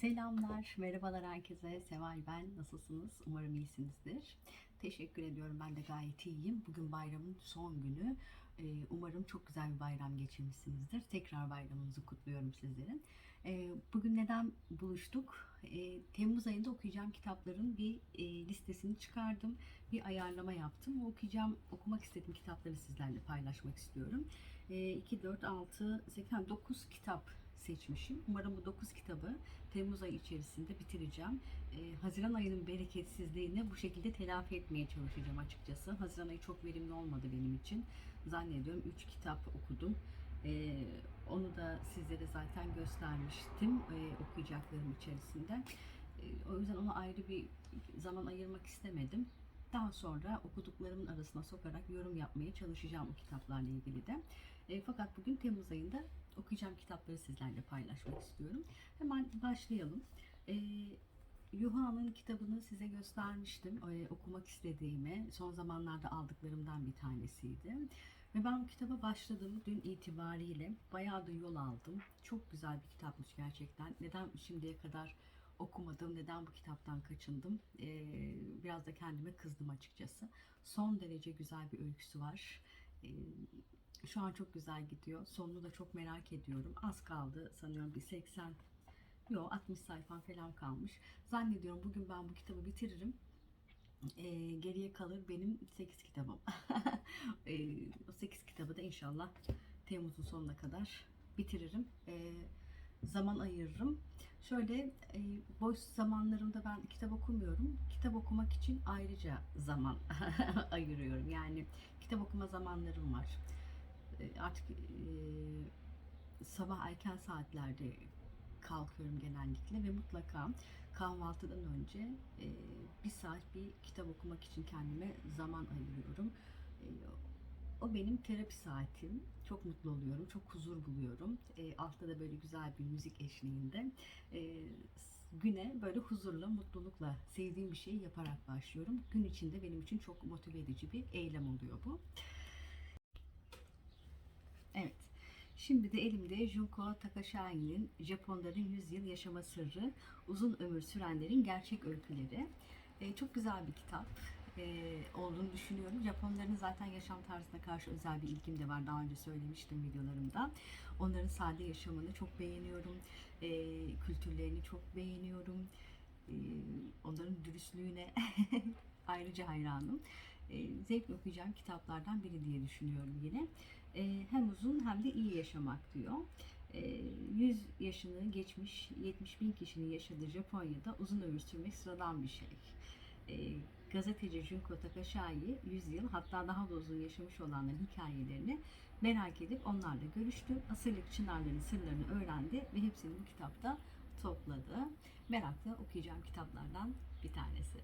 Selamlar, merhabalar herkese. Seval ben. Nasılsınız? Umarım iyisinizdir. Teşekkür ediyorum. Ben de gayet iyiyim. Bugün bayramın son günü. Ee, Umarım çok güzel bir bayram geçirmişsinizdir. Tekrar bayramınızı kutluyorum sizlerin. Ee, Bugün neden buluştuk? Ee, Temmuz ayında okuyacağım kitapların bir e, listesini çıkardım. Bir ayarlama yaptım. Okuyacağım, okumak istediğim kitapları sizlerle paylaşmak istiyorum. 2, 4, 6, 8, 9 kitap seçmişim. Umarım bu 9 kitabı Temmuz ayı içerisinde bitireceğim. Ee, Haziran ayının bereketsizliğini bu şekilde telafi etmeye çalışacağım açıkçası. Haziran ayı çok verimli olmadı benim için. Zannediyorum 3 kitap okudum. Ee, onu da sizlere zaten göstermiştim e, okuyacaklarım içerisinde. E, o yüzden ona ayrı bir zaman ayırmak istemedim. Daha sonra okuduklarımın arasına sokarak yorum yapmaya çalışacağım o kitaplarla ilgili de. E, fakat bugün Temmuz ayında okuyacağım kitapları sizlerle paylaşmak istiyorum. Hemen başlayalım. E, Yuha'nın kitabını size göstermiştim. E, okumak istediğimi, son zamanlarda aldıklarımdan bir tanesiydi. Ve ben bu kitaba başladım dün itibariyle. Bayağı da yol aldım. Çok güzel bir kitapmış gerçekten. Neden şimdiye kadar okumadım, neden bu kitaptan kaçındım? Ee, biraz da kendime kızdım açıkçası. Son derece güzel bir öyküsü var. Ee, şu an çok güzel gidiyor. Sonunu da çok merak ediyorum. Az kaldı sanıyorum bir 80 Yok 60 sayfam falan kalmış. Zannediyorum bugün ben bu kitabı bitiririm. Ee, geriye kalır benim 8 kitabım. ee, o 8 kitabı da inşallah Temmuz'un sonuna kadar bitiririm. Ee, zaman ayırırım. Şöyle e, boş zamanlarımda ben kitap okumuyorum. Kitap okumak için ayrıca zaman ayırıyorum. Yani kitap okuma zamanlarım var. E, artık e, sabah erken saatlerde kalkıyorum genellikle ve mutlaka kahvaltıdan önce e, bir saat bir kitap okumak için kendime zaman ayırıyorum. E, o benim terapi saatim. Çok mutlu oluyorum, çok huzur buluyorum. E, altta böyle güzel bir müzik eşliğinde e, güne böyle huzurla, mutlulukla sevdiğim bir şeyi yaparak başlıyorum. Gün içinde benim için çok motive edici bir eylem oluyor bu. Evet. Şimdi de elimde Junko Takashi'nin Japonların 100 yıl yaşama sırrı, uzun ömür sürenlerin gerçek öyküleri. E, çok güzel bir kitap e, olduğunu düşünüyorum. Japonların zaten yaşam tarzına karşı özel bir ilgim de var. Daha önce söylemiştim videolarımda. Onların sade yaşamını çok beğeniyorum. E, kültürlerini çok beğeniyorum. E, onların dürüstlüğüne ayrıca hayranım. E, zevkle okuyacağım kitaplardan biri diye düşünüyorum yine. E, hem uzun hem de iyi yaşamak diyor. 100 yaşını geçmiş 70 bin kişinin yaşadığı Japonya'da uzun ömür sürmek sıradan bir şey. Gazeteci Junko Takashi'yi 100 yıl hatta daha da uzun yaşamış olanların hikayelerini merak edip onlarla görüştü. Asırlık çınarların sırlarını öğrendi ve hepsini bu kitapta topladı. Merakla okuyacağım kitaplardan bir tanesi.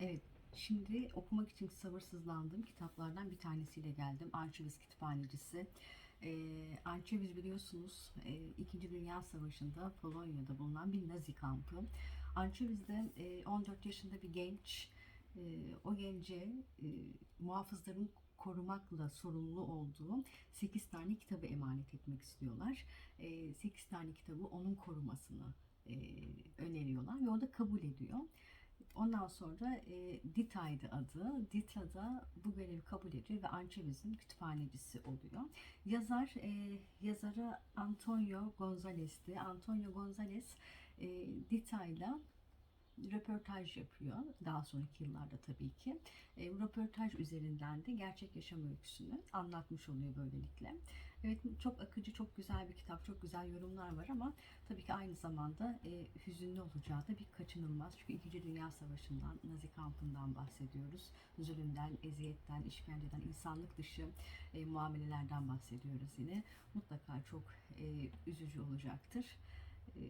Evet, şimdi okumak için sabırsızlandığım kitaplardan bir tanesiyle geldim. Arşivist Kütüphanecisi. Ee, Arçeviz biliyorsunuz e, İkinci Dünya Savaşı'nda Polonya'da bulunan bir Nazi kampı. Arçeviz'de e, 14 yaşında bir genç, e, o gence e, muhafızların korumakla sorumlu olduğu 8 tane kitabı emanet etmek istiyorlar. E, 8 tane kitabı onun korumasını e, öneriyorlar ve o da kabul ediyor. Ondan sonra e, Dita'ydı adı. Dita da bu görevi kabul ediyor ve Ançeviz'in kütüphanecisi oluyor. Yazar, e, yazarı Antonio Gonzalez'ti. Antonio Gonzalez e, Dita'yla röportaj yapıyor. Daha sonraki yıllarda tabii ki. E, röportaj üzerinden de gerçek yaşam öyküsünü anlatmış oluyor böylelikle. Evet çok akıcı, çok güzel bir kitap, çok güzel yorumlar var ama tabii ki aynı zamanda e, hüzünlü olacağı da bir kaçınılmaz. Çünkü İkinci Dünya Savaşı'ndan, Nazi kampından bahsediyoruz. Zulümden, eziyetten, işkenceden, insanlık dışı e, muamelelerden bahsediyoruz yine. Mutlaka çok e, üzücü olacaktır. E,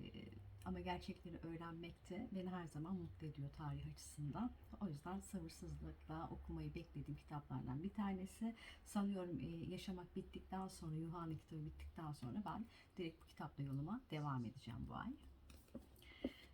ama gerçekleri öğrenmek de beni her zaman mutlu ediyor tarih açısından. O yüzden sabırsızlıkla okumayı beklediğim kitaplardan bir tanesi. Sanıyorum e, yaşamak bittikten sonra, Yuhanna kitabı bittikten sonra ben direkt bu kitapla yoluma devam edeceğim bu ay.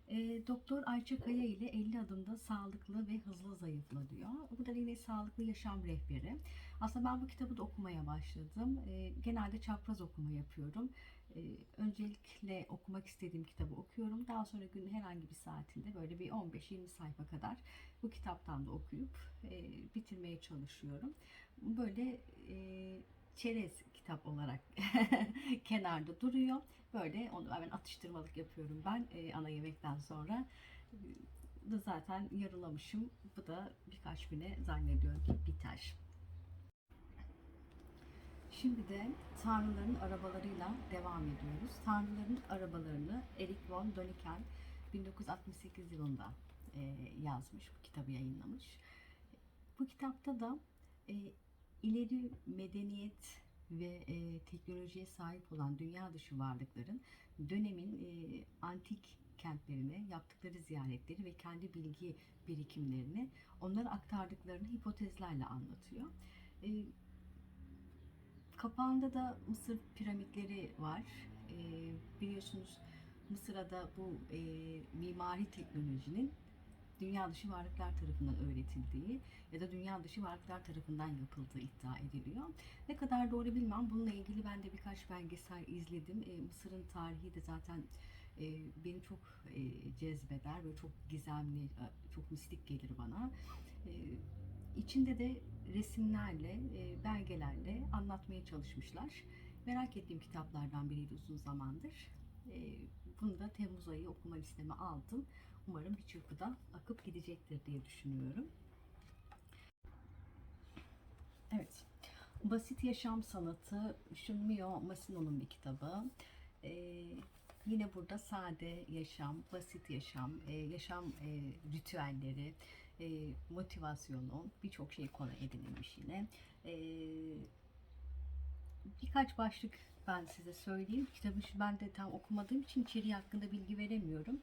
E, Doktor Ayça Kaya ile 50 adımda sağlıklı ve hızlı zayıfla diyor. Bu da yine sağlıklı yaşam rehberi. Aslında ben bu kitabı da okumaya başladım. E, genelde çapraz okuma yapıyorum. E, öncelikle okumak istediğim kitabı okuyorum. Daha sonra günün herhangi bir saatinde böyle bir 15-20 sayfa kadar bu kitaptan da okuyup e, bitirmeye çalışıyorum. Böyle e, çerez kitap olarak kenarda duruyor. Böyle onu ben atıştırmalık yapıyorum ben e, ana yemekten sonra. E, da zaten yarılamışım. Bu da birkaç güne zannediyorum ki biter. Şimdi de Tanrıların arabalarıyla devam ediyoruz. Tanrıların arabalarını Eric von Däniken 1968 yılında e, yazmış, bu kitabı yayınlamış. Bu kitapta da e, ileri medeniyet ve e, teknolojiye sahip olan dünya dışı varlıkların dönemin e, antik kentlerine yaptıkları ziyaretleri ve kendi bilgi birikimlerini onlara aktardıklarını hipotezlerle anlatıyor. E, kapağında da Mısır piramitleri var. E, biliyorsunuz Mısır'a da bu e, mimari teknolojinin dünya dışı varlıklar tarafından öğretildiği ya da dünya dışı varlıklar tarafından yapıldığı iddia ediliyor. Ne kadar doğru bilmem. Bununla ilgili ben de birkaç belgesel izledim. E, Mısır'ın tarihi de zaten e, beni çok e, cezbeder ve çok gizemli, e, çok mistik gelir bana. E, içinde de resimlerle, e, belgelerle anlatmaya çalışmışlar. Merak ettiğim kitaplardan biriydi uzun zamandır. E, bunu da Temmuz ayı okuma listeme aldım. Umarım bir çırpıda akıp gidecektir diye düşünüyorum. Evet. Basit Yaşam Sanatı Shunmyo Masino'nun bir kitabı. Ee, yine burada sade yaşam, basit yaşam, e, yaşam e, ritüelleri, e, motivasyonu birçok şey konu edinilmiş yine. E, birkaç başlık ben size söyleyeyim. Kitabı ben de tam okumadığım için içeriği hakkında bilgi veremiyorum.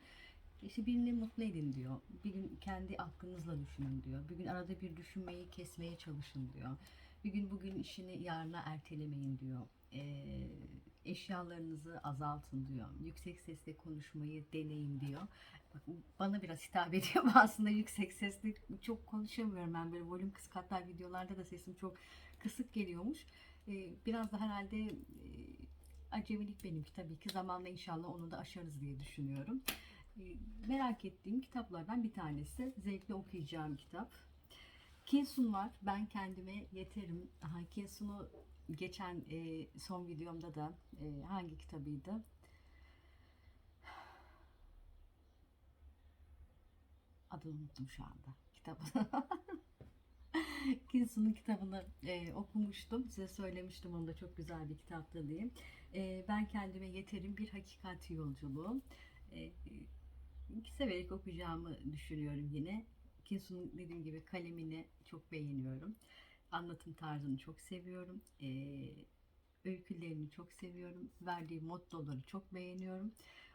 İşte birini mutlu edin diyor. Bir gün kendi aklınızla düşünün diyor. Bir gün arada bir düşünmeyi kesmeye çalışın diyor. Bir gün bugün işini yarına ertelemeyin diyor. Ee, eşyalarınızı azaltın diyor. Yüksek sesle konuşmayı deneyin diyor. Bana biraz hitap ediyor aslında yüksek sesle çok konuşamıyorum ben böyle volüm kısık hatta videolarda da sesim çok kısık geliyormuş. Ee, biraz da herhalde e, acemilik benimki tabii ki zamanla inşallah onu da aşarız diye düşünüyorum. Ee, merak ettiğim kitaplardan bir tanesi. Zevkle okuyacağım kitap. Kinsun var. Ben kendime yeterim. Kinsun'u geçen e, son videomda da e, hangi kitabıydı? Adını unuttum şu anda. Kitabını. Kinsun'un kitabını e, okumuştum. Size söylemiştim onu da çok güzel bir kitaptı diye. E, ben kendime yeterim bir hakikat yolculuğu. E, severek okuyacağımı düşünüyorum yine. Kinsu'nun dediğim gibi kalemini çok beğeniyorum. Anlatım tarzını çok seviyorum. Ee, öykülerini çok seviyorum. Verdiği mottoları çok beğeniyorum.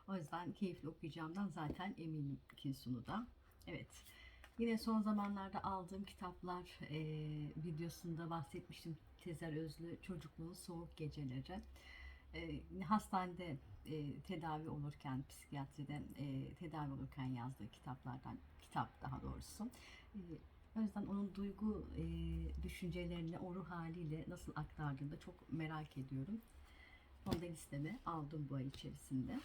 O yüzden keyifli okuyacağımdan zaten eminim Kinsu'nu da. Evet. Yine son zamanlarda aldığım kitaplar e, videosunda bahsetmiştim. Tezer Özlü Çocukluğun Soğuk Geceleri. E, hastanede e, tedavi olurken, psikiyatride e, tedavi olurken yazdığı kitaplardan, kitap daha doğrusu. E, o yüzden onun duygu e, düşüncelerini o ruh haliyle nasıl aktardığını da çok merak ediyorum. Onu da listeme aldım bu ay içerisinde.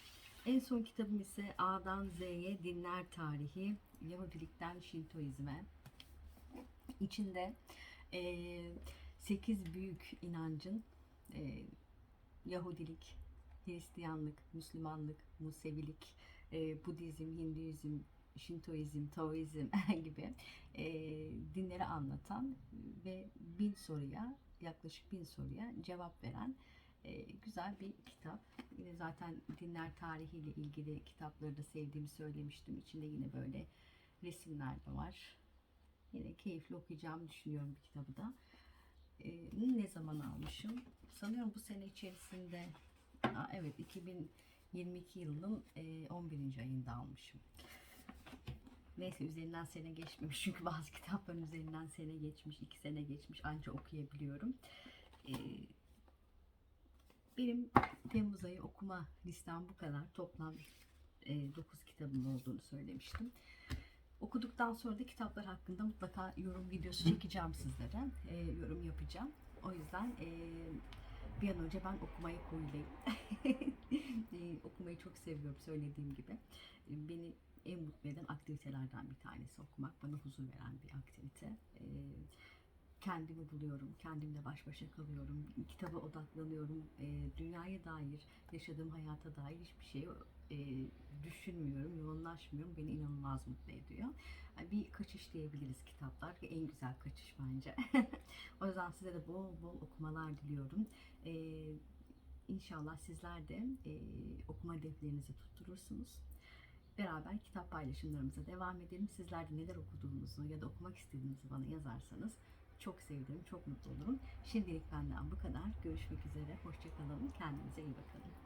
En son kitabım ise A'dan Z'ye Dinler Tarihi, Yahudilikten Şintoizme. İçinde e, 8 büyük inancın e, Yahudilik, Hristiyanlık, Müslümanlık, Musevilik, e, Budizm, Hinduizm, Şintoizm, Taoizm gibi e, dinleri anlatan ve bin soruya, yaklaşık bin soruya cevap veren e, güzel bir kitap. Yine zaten dinler tarihiyle ilgili kitapları da sevdiğimi söylemiştim. İçinde yine böyle resimler de var. Yine keyifli okuyacağımı düşünüyorum bu kitabı da. E, ne zaman almışım? Sanıyorum bu sene içerisinde Aa, evet 2022 yılının e, 11. ayında almışım. Neyse üzerinden sene geçmemiş çünkü bazı kitapların üzerinden sene geçmiş, iki sene geçmiş anca okuyabiliyorum. Ee, benim Temmuz ayı okuma listem bu kadar. Toplam 9 kitabım olduğunu söylemiştim. Okuduktan sonra da kitaplar hakkında mutlaka yorum videosu çekeceğim sizlere. E, yorum yapacağım. O yüzden e, bir an önce ben okumaya koyulayım. E, okumayı çok seviyorum söylediğim gibi. E, Beni en mutlu eden aktivitelerden bir tanesi okumak. Bana huzur veren bir aktivite. E, kendimi buluyorum, kendimle baş başa kalıyorum, kitaba odaklanıyorum, e, dünyaya dair, yaşadığım hayata dair hiçbir şey e, düşünmüyorum, yoğunlaşmıyorum. Beni inanılmaz mutlu ediyor. Bir kaçış diyebiliriz kitaplar. En güzel kaçış bence. o yüzden size de bol bol okumalar diliyorum. E, İnşallah sizler de e, okuma defterinizi tutturursunuz. Beraber kitap paylaşımlarımıza devam edelim. Sizler de neler okuduğunuzu ya da okumak istediğinizi bana yazarsanız çok sevinirim, çok mutlu olurum. Şimdilik benden bu kadar. Görüşmek üzere, hoşçakalın. Kendinize iyi bakın.